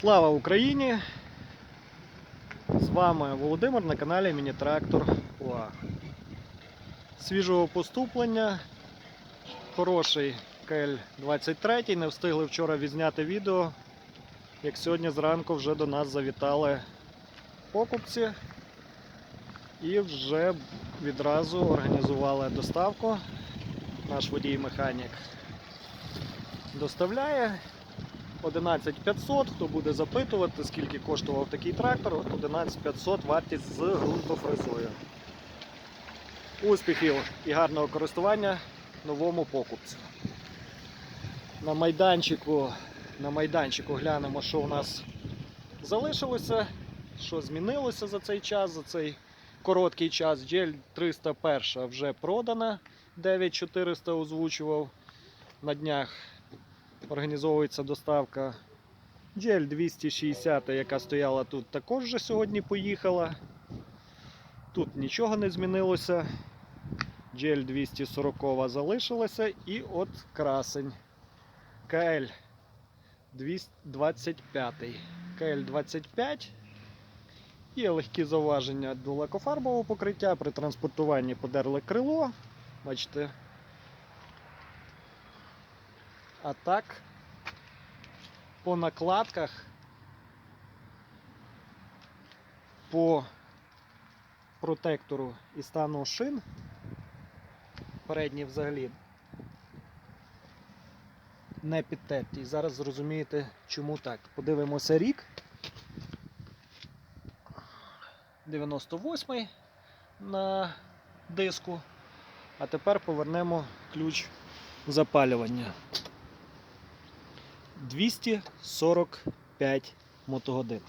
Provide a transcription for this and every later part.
Слава Україні! З вами Володимир на каналі Міні-Трактор УА. Свіжого поступлення. Хороший КЛ-23. Не встигли вчора відзняти відео. Як сьогодні зранку вже до нас завітали покупці і вже відразу організували доставку. Наш водій-механік доставляє 11500, хто буде запитувати, скільки коштував такий трактор, от 11500 вартість з ґрунтофрезою. Успіхів і гарного користування новому покупцю. На майданчику, на майданчику глянемо, що у нас залишилося, що змінилося за цей час, за цей короткий час. GL 301 вже продана, 9400 озвучував на днях організовується доставка. GL 260, яка стояла тут, також вже сьогодні поїхала. Тут нічого не змінилося. GL 240 залишилася і от красень. КЛ 25. КЛ 25. Є легкі зауваження до лакофарбового покриття. При транспортуванні подерли крило. Бачите, а так, по накладках, по протектору і стану шин, передні взагалі не підтерті. І зараз зрозумієте, чому так. Подивимося рік. 98 на диску. А тепер повернемо ключ запалювання. 245 мотогодин.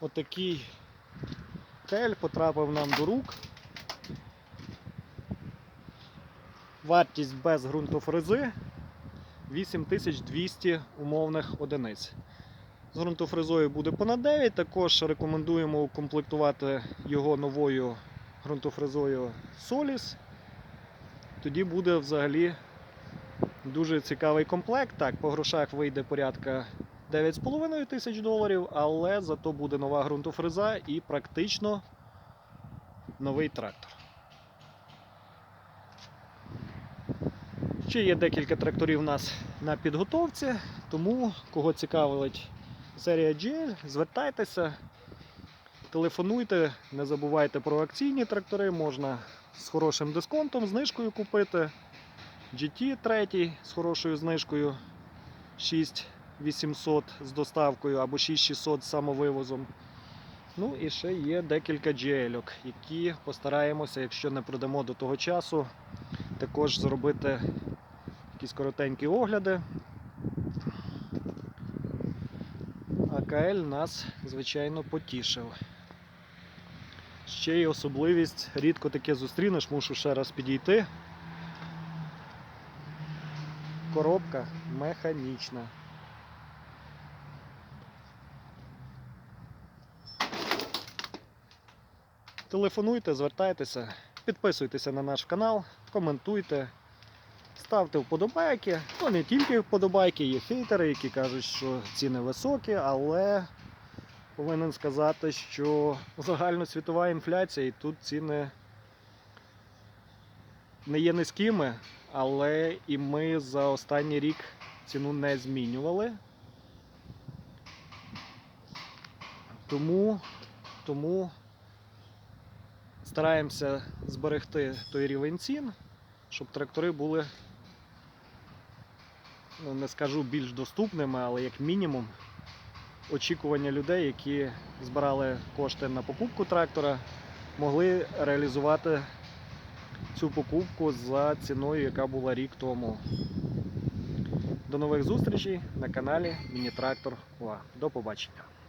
Отакий тель потрапив нам до рук. Вартість без ґрунтофрези 8200 умовних одиниць. З ґрунтофрезою буде понад 9, також рекомендуємо укомплектувати його новою ґрунтофрезою Solis тоді буде взагалі дуже цікавий комплект. Так, по грошах вийде порядка 9,5 тисяч доларів, але зато буде нова ґрунтофреза і практично новий трактор. Ще є декілька тракторів у нас на підготовці, тому кого цікавить серія GL, звертайтеся, телефонуйте, не забувайте про акційні трактори, можна з хорошим дисконтом, знижкою купити. GT 3 з хорошою знижкою 6800 з доставкою або 6600 з самовивозом. Ну і ще є декілька GL, які постараємося, якщо не продамо до того часу, також зробити якісь коротенькі огляди. АКЛ нас, звичайно, потішив. Ще й особливість, рідко таке зустрінеш, мушу ще раз підійти. Коробка механічна. Телефонуйте, звертайтеся, підписуйтеся на наш канал, коментуйте, ставте вподобайки. Ну не тільки вподобайки, є хейтери, які кажуть, що ціни високі, але повинен сказати, що загальносвітова інфляція і тут ціни не є низькими, але і ми за останній рік ціну не змінювали. Тому, тому стараємося зберегти той рівень цін, щоб трактори були, ну не скажу більш доступними, але як мінімум очікування людей, які збирали кошти на покупку трактора, могли реалізувати цю покупку за ціною, яка була рік тому. До нових зустрічей на каналі Міні-Трактор УА. До побачення.